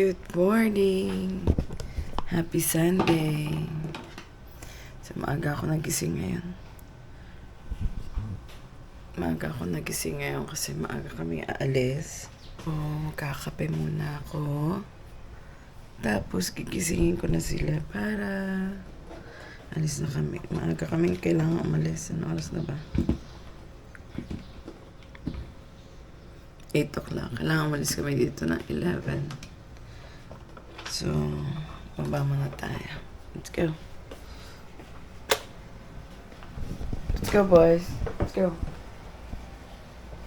Good morning. Happy Sunday. So, maaga ako nagising ngayon. Maaga ako nagising ngayon kasi maaga kami aalis. So, kakape muna ako. Tapos, gigisingin ko na sila para alis na kami. Maaga kami kailangan umalis. Ano oras na ba? 8 o'clock. Kailangan umalis kami dito ng 11. So, baba muna tayo. Let's go. Let's go, boys. Let's go.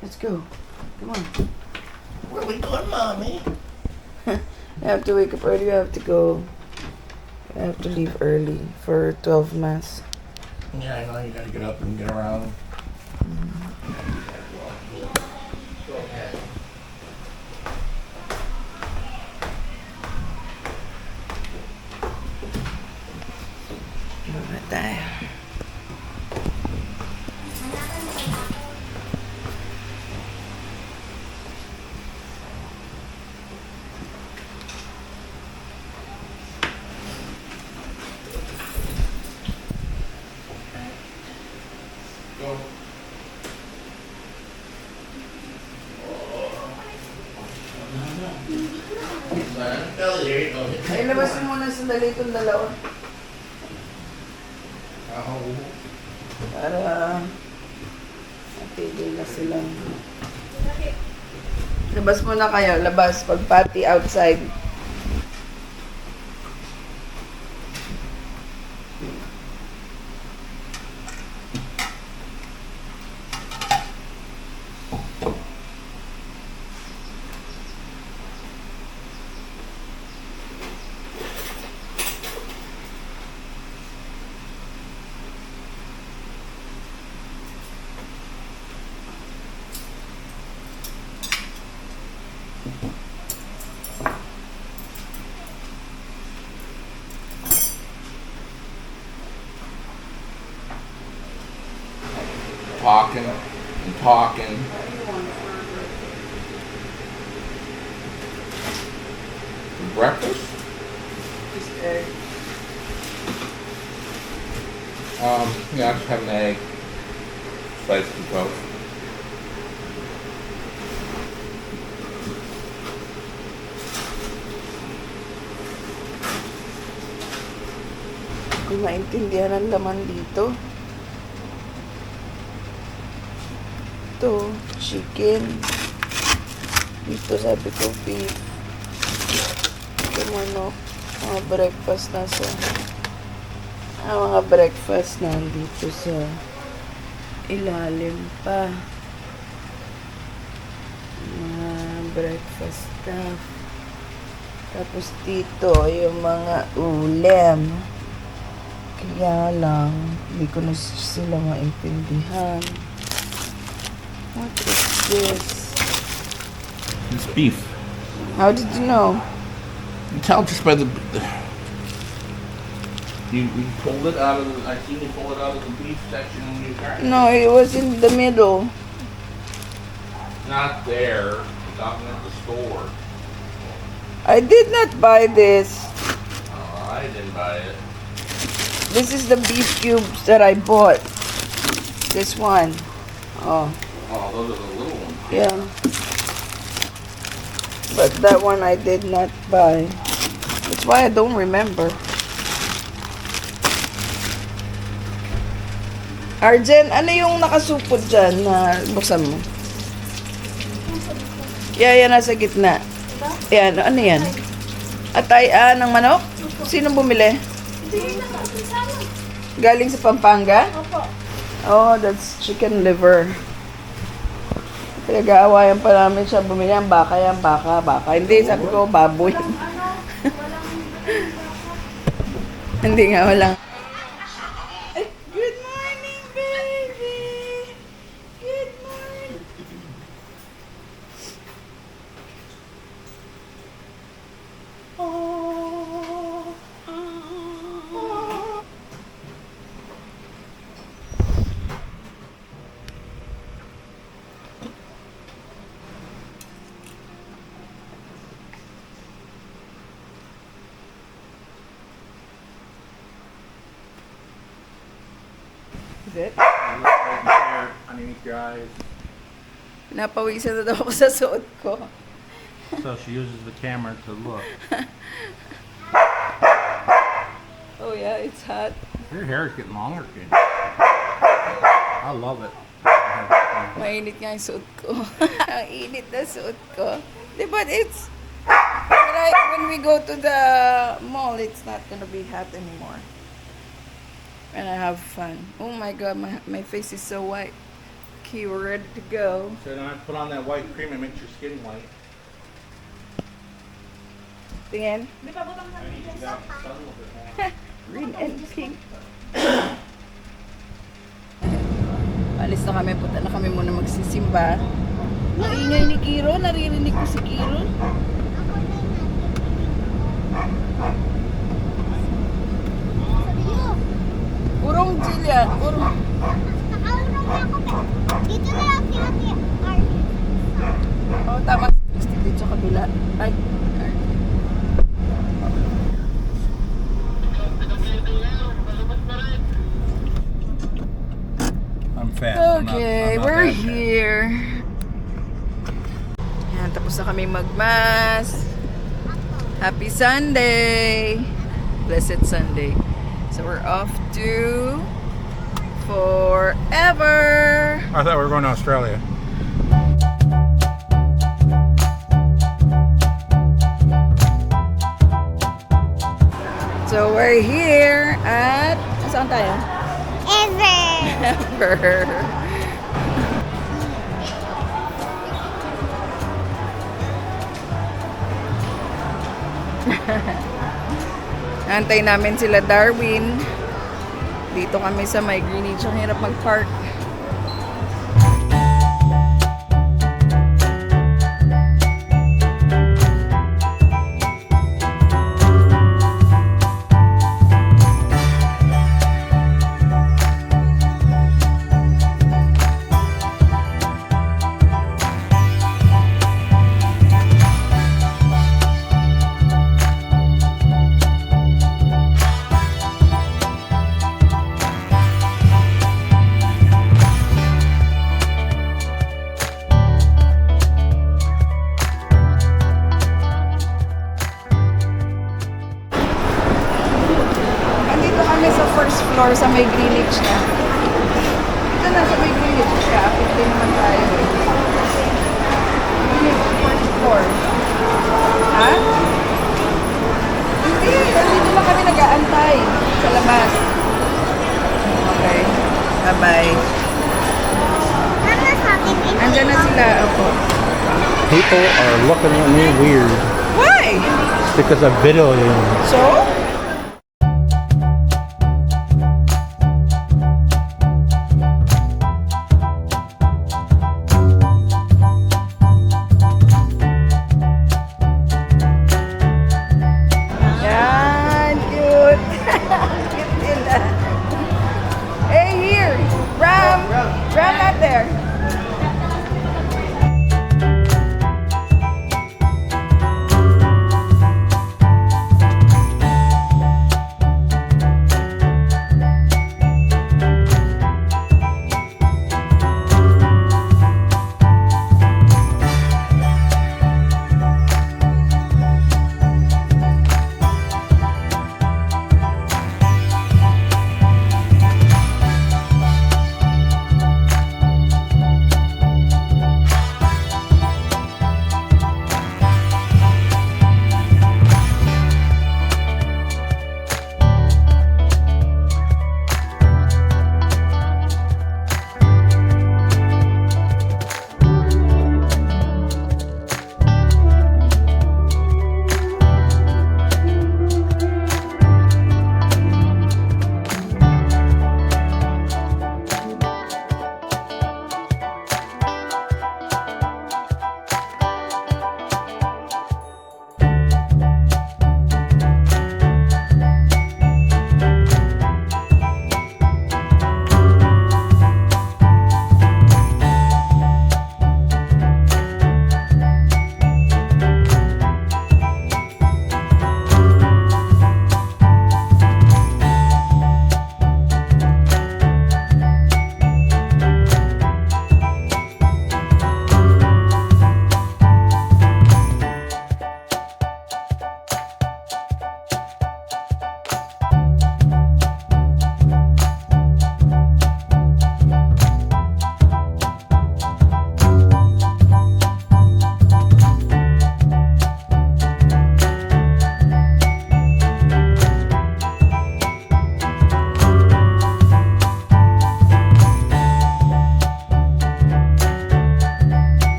Let's go. Come on. Where are we going, mommy? You have to wake up early. I have to go. I have to leave early for 12 mass. Yeah, I know you gotta get up and get around. Tayo. Ay, labasin mo na sandali itong dalawa. Oh. Para matigil na silang... Labas mo na kayo. Labas. Pag pati outside. Talking and talking. Breakfast? Just egg. Um, yeah, I just have an egg. Sliced and toast. Kung maintindihan ang laman dito. Ito, chicken. Dito sabi ko beef. Ito manok. Mga breakfast na sa... Ah, mga breakfast na dito sa ilalim pa. Mga breakfast stuff. Tapos dito, yung mga ulam. Kaya lang, hindi ko na sila maintindihan. What is this? It's beef. How did you know? You tell just by the. You, you pulled it out of the. I seen you pull it out of the beef section in your car. No, it was in the middle. Not there. Down at the store. I did not buy this. Oh, I didn't buy it. This is the beef cubes that I bought. This one. Oh, Oh, those are the little ones. yeah. But that one I did not buy. That's why I don't remember. Arjen, ano yung nakasupot dyan na buksan mo? Yeah, yan nasa gitna. Yan, ano yan? Atay, ah, ng manok? Sino bumili? Galing sa Pampanga? Oh, that's chicken liver. Pinag-aawayan pa namin siya bumili ang baka yan, baka, baka. Hindi, sabi ko, baboy. Hindi nga, walang... it? underneath your eyes. Pinapawisan na daw ako sa suot ko. So she uses the camera to look. Oh yeah, it's hot. Your hair is getting longer, kid. I love it. Mainit nga yung suot ko. Ang init na suot ko. Di ba, it's... But I, when we go to the mall, it's not gonna be hot anymore. And I have fun. Oh my god, my, my face is so white. Okay, we're ready to go. So then I put on that white cream and makes your skin white. Tingin. Green and pink. Alis na kami, punta na kami muna magsisimba. Maingay ni Kiro, naririnig ko si Kiro. Urong Jillian, urong. Dito na lang sila si Arvin. Oh, tama si Christy dito sa kabila. Ay. Not- Okay, I'm not we're here. Yan, tapos na kami magmas. Happy Sunday! Blessed Sunday. So we're off to forever. I thought we were going to Australia. So we're here at... Saan tayo? Ever. Ever. Antay namin sila Darwin. Dito kami sa may Greenwich. Ang hirap mag-park. Bye-bye. Mama sabi ni Andyan na sila. Opo. People are looking at me weird Why? because I'm videoing. So?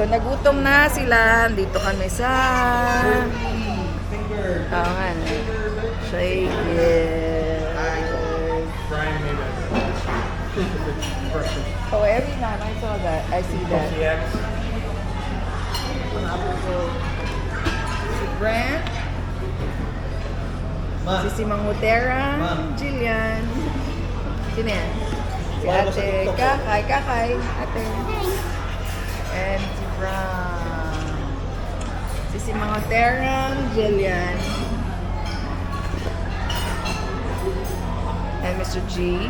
So nagutom na sila. Dito kami sa... Oo nga. no? Shake it. Oh, every time I saw that. I see that. Si Brent. Si Simang Mutera. Jillian. Sino yan? Si ate. Kakay. Kakay. Ate. And si Brown. Si Simang Mutera. Jillian. And Mr. G.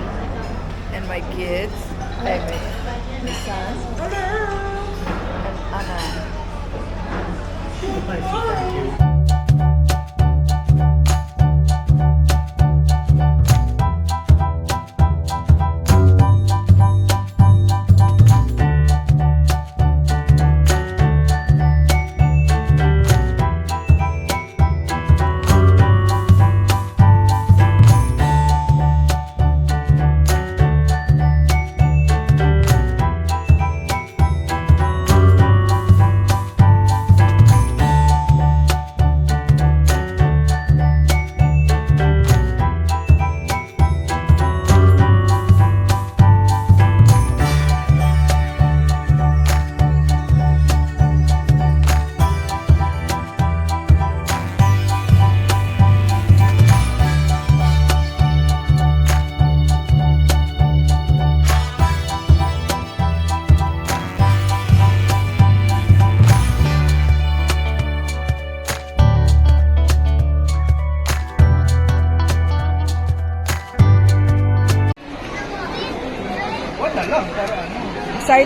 And my kids. Ay, my, son. And Anna. Wala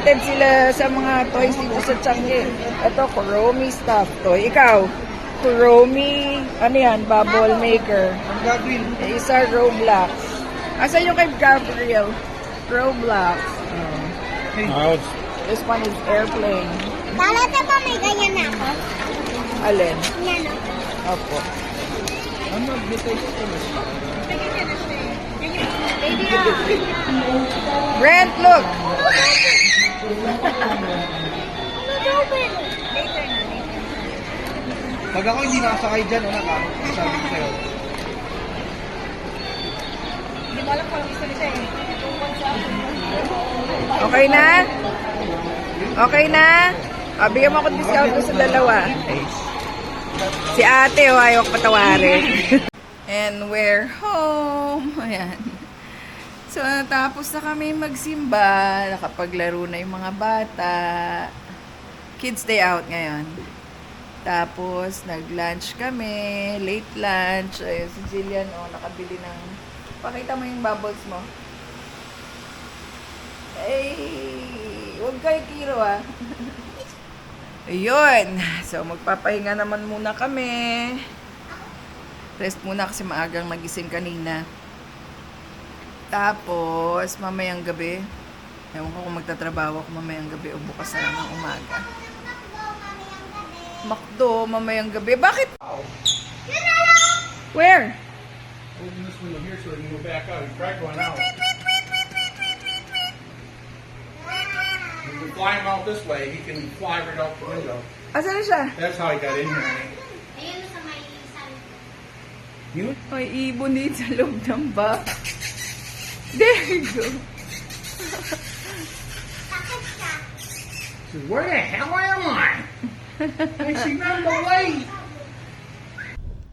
Excited sila sa mga toys dito sa Changi. Ito, Kuromi stuff toy. Ikaw, Kuromi, ano yan, bubble maker. Ang gagawin. Isa, Roblox. Asa yung kay Gabriel? Roblox. Oh. This one is airplane. Talata pa may ganyan na ako. Alin? Yan o. Opo. Ano nag-detect ko na siya? Baby ah. Brent, look! Pag ako hindi nakasakay dyan, una ka, sabi ko sa'yo. Okay na? Okay na? Ah, bigyan mo ako ng discount ko sa dalawa. Si ate, oh, ayaw ko patawarin. And we're home. Ayan. So, natapos na kami magsimba. Nakapaglaro na yung mga bata. Kids day out ngayon. Tapos, nag-lunch kami. Late lunch. Ayun, si Jillian, oh, nakabili ng... Pakita mo yung bubbles mo. Ay, huwag kayo kiro ah. Ayun. So, magpapahinga naman muna kami. Rest muna kasi maagang nagising kanina. Tapos, mamayang gabi. Ewan ko kung magtatrabaho ako mamayang gabi o bukas na lang ng umaga. Makdo, mamayang gabi. Bakit? Where? Open this window here so we can go back out. Tried going out. If we fly him out this way, he can fly right out the window. Asan na siya? That's how he got in here. Ayun sa may isang. You? May ibon dito sa loob ng bag. There you go. Takot ka. Says, where the hell am I? I see none the way.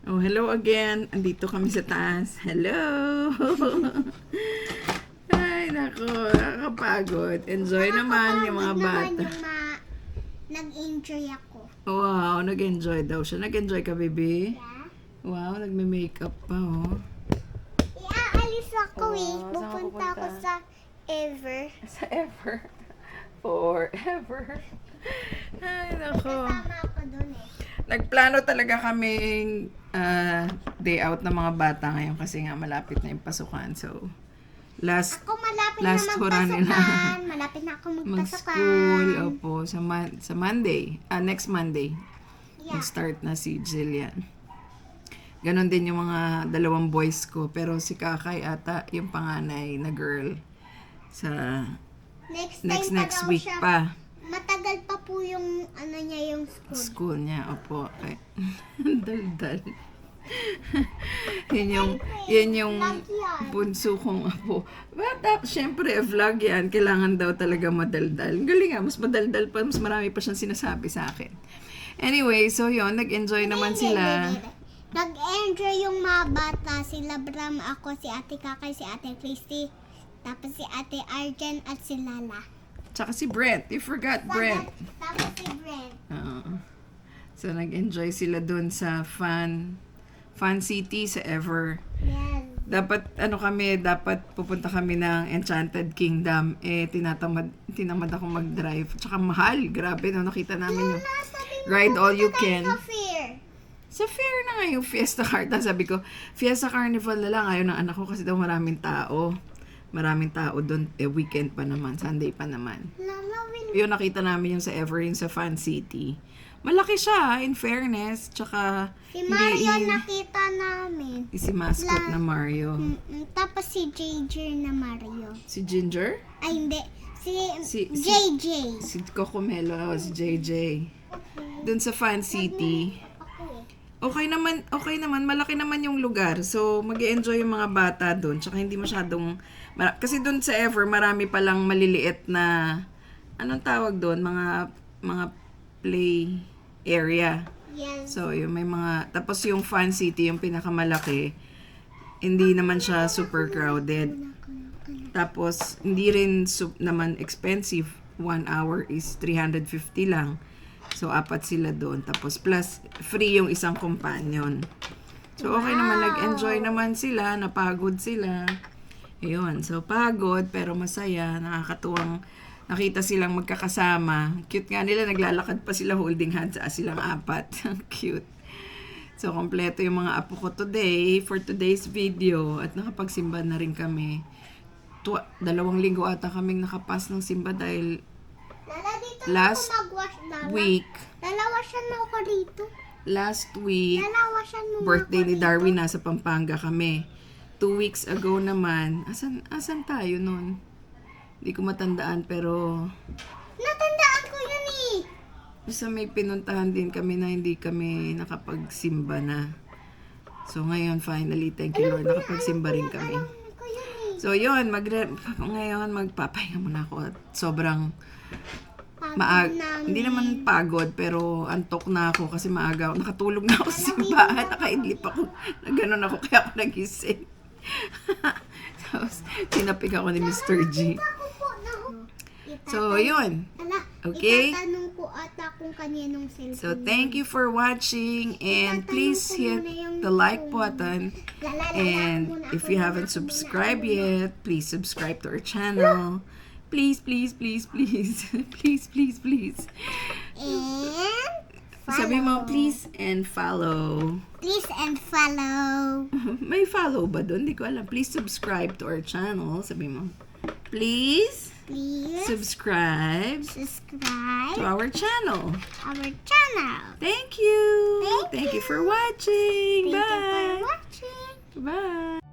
Oh, hello again. Andito kami sa taas. Hello! Ay, nako. Nakakapagod. Enjoy naman yung mga bata. naman yung ma- Nag-enjoy ako. Wow, nag-enjoy daw siya. Nag-enjoy ka, baby? Yeah. Wow, nagme-makeup pa, oh. Ako eh. Oh, saan ka Pupunta ako pupunta? sa Ever. Sa ever. Forever. Ay, nako. Tama ako dun eh. Nagplano talaga kaming ah, day out ng mga bata ngayon kasi nga malapit na yung pasukan. So, last Ako malapit Last na hura nila. magpasukan. malapit na ako magpasukan. mag-school. Opo, sa, mon- sa Monday. Ah, next Monday. Yeah. Mag-start na si Jillian. Ganon din yung mga dalawang boys ko. Pero si Kakay ata, yung panganay na girl. Sa Next, next time pa next daw week siya. pa. Matagal pa po yung ano niya yung school. School niya, opo. Ay, dal-dal. yun yung, yun yung bunso kong apo. But, uh, syempre, vlog yan. Kailangan daw talaga madaldal. Galing nga, mas madaldal pa, mas marami pa siyang sinasabi sa akin. Anyway, so yun, nag-enjoy naman Hindi, sila. Nag-enjoy yung mga bata. Sila Bram, ako, si Ate Kakay, si Ate Christy. Tapos si Ate Arjen at si Lala. Tsaka si Brent. You forgot Brent. Tapos si Brent. Oo. so, nag-enjoy sila dun sa fun, fun city sa Ever. Yes. dapat ano kami, dapat pupunta kami ng Enchanted Kingdom. Eh, tinatamad, tinamad ako mag-drive. Tsaka mahal. Grabe, no, nakita namin yung ride all you can. Sa fair. Sa fair na nga yung Fiesta Carta. Sabi ko, Fiesta Carnival na lang. Ayaw ng anak ko kasi daw maraming tao. Maraming tao doon. Eh, weekend pa naman. Sunday pa naman. Yung nakita namin yung sa Ever, yung sa Fan City. Malaki siya, in fairness. Tsaka, Si Mario hindi- nakita namin. si mascot La- na Mario. Mm-mm. Tapos si JJ na Mario. Si Ginger? Ay, hindi. Si, Si- si- JJ. Si Cocomelo, si JJ. Doon sa Fan City. Okay naman, okay naman, malaki naman yung lugar. So, mag enjoy yung mga bata doon. Tsaka hindi masyadong, mara- kasi doon sa Ever, marami palang maliliit na, anong tawag doon? Mga, mga play area. Yes. So, yung may mga, tapos yung Fan City, yung pinakamalaki, hindi naman siya super crowded. Tapos, hindi rin sup, naman expensive. One hour is 350 lang. So, apat sila doon. Tapos, plus, free yung isang companion. So, okay naman. Nag-enjoy naman sila. Napagod sila. Ayun. So, pagod, pero masaya. Nakakatuwang nakita silang magkakasama. Cute nga nila. Naglalakad pa sila holding hands. Ah, silang apat. Cute. So, kompleto yung mga apo ko today for today's video. At nakapagsimba na rin kami. Twa, dalawang linggo ata kaming nakapas ng simba dahil Last week, Lala, washan mo ako dito. last week, mo birthday ni dito. Darwin nasa Pampanga kami. Two weeks ago naman, asan, asan tayo nun? Hindi ko matandaan pero Natandaan ko yun eh. basta may pinuntahan din kami na hindi kami nakapagsimba na. So ngayon finally, thank you Lord, nakapagsimba rin kami. Alam eh. So yun, magre ngayon magpapahinga muna ako at sobrang maag namin. hindi naman pagod pero antok na ako kasi maaga ako. Nakatulog na ako sa simbahan nakaidlip ako. Na ganun ako kaya ako nagising. Tapos tinapik ako ni Mr. G. so yun. Okay. so thank you for watching and please hit the like button. And if you haven't subscribed yet please subscribe to our channel please please please please please please please And sabi mo please and follow please and follow. May follow ba doon? Hindi ko alam. Please subscribe to our channel. Sabi mo. Please Please subscribe subscribe to our channel. our channel. Thank you. Thank you for watching. Thank you Bye. for watching. Bye.